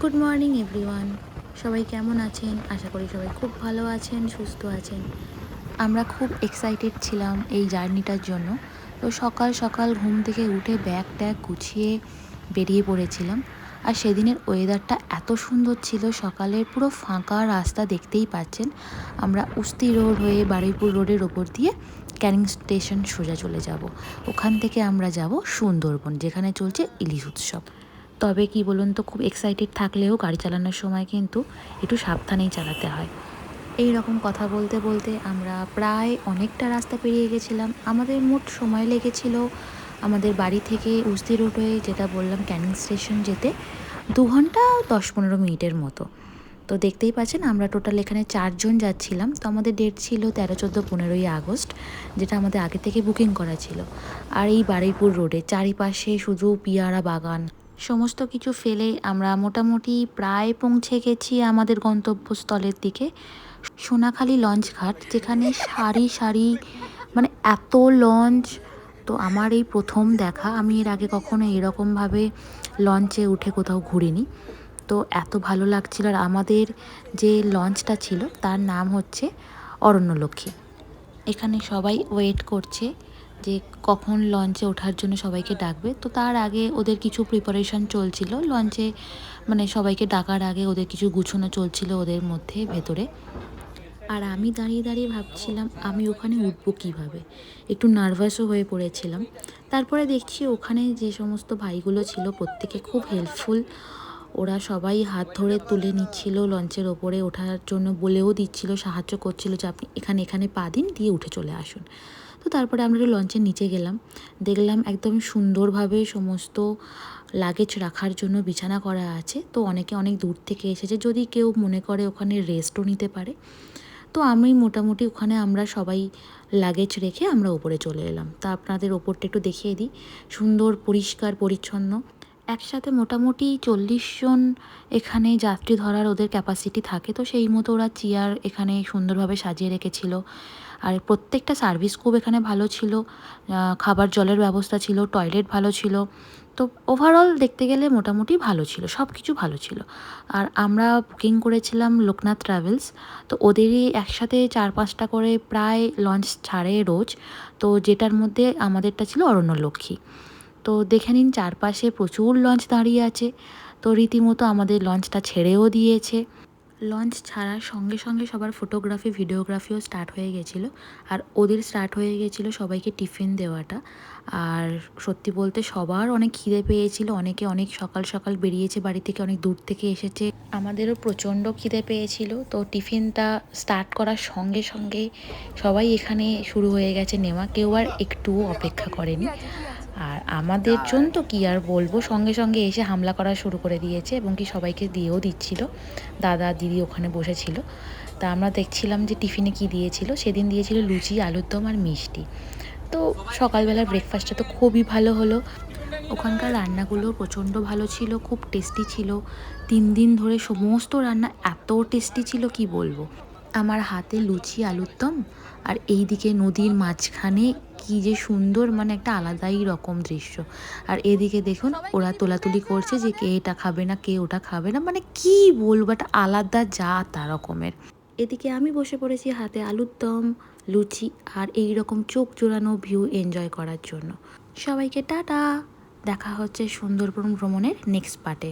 Good morning everyone সবাই কেমন আছেন? আশা করি সবাই খুব ভালো আছেন, সুস্থ আছেন। আমরা খুব এক্সাইটেড ছিলাম এই জার্নিটার জন্য। তো সকাল সকাল ঘুম থেকে উঠে ব্যাগ ট্যাগ গুছিয়ে বেরিয়ে পড়েছিলাম। আর সেদিনের ওয়েদারটা এত সুন্দর ছিল, সকালের পুরো ফাঁকা রাস্তা দেখতেই পাচ্ছেন। আমরা উস্তি রোড হয়ে বারুইপুর রোডের ওপর দিয়ে ক্যানিং স্টেশন সোজা চলে যাব। ওখান থেকে আমরা যাব সুন্দরবন, যেখানে চলছে ইলিশ উৎসব। তবে কি বলুন তো, খুব এক্সাইটেড থাকলেও গাড়ি চালানোর সময় কিন্তু একটু সাবধানেই চালাতে হয়। এই রকম কথা বলতে বলতে আমরা প্রায় অনেকটা রাস্তা পেরিয়ে গেছিলাম। আমাদের মোট সময় লেগেছিল আমাদের বাড়ি থেকে উস্তি রোড যেটা বললাম ক্যানিং স্টেশন যেতে দু ঘণ্টা দশ পনেরো মিনিটের মতো। তো দেখতেই পাচ্ছেন আমরা টোটাল এখানে চারজন যাচ্ছিলাম। তো আমাদের ডেট ছিল তেরো, চোদ্দ, পনেরোই আগস্ট, যেটা আমাদের আগে থেকে বুকিং করা ছিল। আর এই বারুইপুর রোডে চারিপাশে শুধু পিয়ারা বাগান সমস্ত কিছু ফেলে আমরা মোটামুটি প্রায় পৌঁছে গেছি আমাদের গন্তব্যস্থলের দিকে। সোনাখালি লঞ্চ ঘাট, যেখানে সারি সারি মানে এত লঞ্চ। তো আমার এই প্রথম দেখা, আমি এর আগে কখনো এরকমভাবে লঞ্চে উঠে কোথাও ঘুরিনি। তো এত ভালো লাগছিল আর আমাদের যে লঞ্চটা ছিল, তার নাম হচ্ছে অরণ্যলক্ষ্মী। এখানে সবাই ওয়েট করছে। যে কখন লঞ্চে ওঠার জন্য সবাইকে ডাকবে, তো তার আগে ওদের কিছু প্রিপারেশন চলছিল। লঞ্চে মানে সবাইকে ডাকার আগে ওদের কিছু গুছানো চলছিল ওদের মধ্যে, ভেতরে। আর আমি দাঁড়িয়ে দাঁড়িয়ে ভাবছিলাম, আমি ওখানে উঠবো কীভাবে? একটু নার্ভাসও হয়ে পড়েছিলাম। তারপরে দেখছি ওখানে যে সমস্ত ভাইগুলো ছিল, প্রত্যেকে খুব হেল্পফুল ওরা সবাই হাত ধরে তুলে নিচ্ছিল লঞ্চের ওপরে ওঠার জন্য, বলেও দিচ্ছিল, সাহায্য করছিল যে, আপনি এখানে এখানে পা দিন, দিয়ে উঠে চলে আসুন। তো তারপরে আমরা একটু লঞ্চের নিচে গেলাম। দেখলাম একদম সুন্দরভাবে সমস্ত লাগেজ রাখার জন্য বিছানা করা আছে। তো অনেকে অনেক দূর থেকে এসেছে। যদি কেউ মনে করে ওখানে রেস্টও নিতে পারে। তো আমি মোটামুটি ওখানে আমরা সবাই লাগেজ রেখে আমরা ওপরে চলে এলাম। তা আপনাদের ওপরটা একটু দেখিয়ে দিই। সুন্দর, পরিষ্কার, পরিচ্ছন্ন। একসাথে মোটামুটি চল্লিশ জন এখানে যাত্রী ধরার ওদের ক্যাপাসিটি থাকে। তো সেই মতো ওরা চেয়ার এখানে সুন্দরভাবে সাজিয়ে রেখেছিল। আর প্রত্যেকটা সার্ভিস খুব এখানে ভালো ছিল। খাবার জলের ব্যবস্থা ছিল টয়লেট ভালো ছিল। তো ওভারঅল দেখতে গেলে মোটামুটি ভালো ছিল সব কিছু ভালো ছিল। আর আমরা বুকিং করেছিলাম লোকনাথ ট্রাভেলস তো ওদেরই একসাথে চার পাঁচটা করে প্রায় লঞ্চ ছাড়ে রোজ। তো যেটার মধ্যে আমাদেরটা ছিল অরণ্যলক্ষ্মী। তো দেখে নিন চারপাশে প্রচুর লঞ্চ দাঁড়িয়ে আছে। তো রীতিমতো আমাদের লঞ্চটা ছেড়েও দিয়েছে। লঞ্চ ছাড়ার সঙ্গে সঙ্গে সবার ফটোগ্রাফি, ভিডিওগ্রাফিও স্টার্ট হয়ে গেছিল। আর ওদের স্টার্ট হয়ে গেছিল সবাইকে টিফিন দেওয়াটা। আর সত্যি বলতে সবার অনেক খিদে পেয়েছিল, অনেকে অনেক সকাল সকাল বেরিয়েছে, বাড়ি থেকে অনেক দূর থেকে এসেছে। আমাদেরও প্রচণ্ড খিদে পেয়েছিল। তো টিফিনটা স্টার্ট করার সঙ্গে সঙ্গে সবাই এখানে শুরু হয়ে গেছে নেওয়া। কেউ আর একটুও অপেক্ষা করেনি। আমাদের জন্য তো কী আর বলব? সঙ্গে সঙ্গে এসে হামলা করা শুরু করে দিয়েছে এবং কি সবাইকে দিয়েও দিচ্ছিল। দাদা দিদি ওখানে বসেছিল। তা আমরা দেখছিলাম যে টিফিনে কি দিয়েছিল? সেদিন দিয়েছিল লুচি আলুর দম আর মিষ্টি। তো সকালবেলার ব্রেকফাস্টটা তো খুবই ভালো হলো। ওখানকার রান্নাগুলো প্রচণ্ড ভালো ছিল খুব টেস্টি ছিল। তিন দিন ধরে সমস্ত রান্না এত টেস্টি ছিল কি বলব? আমার হাতে লুচি আলুর দম আর এইদিকে নদীর মাঝখানে কি যে সুন্দর মানে একটা আলাদাই রকম দৃশ্য। আর এদিকে দেখুন, ওরা তোলাতুলি করছে যে কে এটা খাবে না, কে ওটা খাবে না মানে কি বলব, একটা আলাদা যা তা রকমের। এদিকে আমি বসে পড়েছি হাতে আলুর দম, লুচি আর এই রকম চোখ জোড়ানো ভিউ এনজয় করার জন্য। সবাইকে টাটা, দেখা হচ্ছে সুন্দরবন ভ্রমণের নেক্সট পার্টে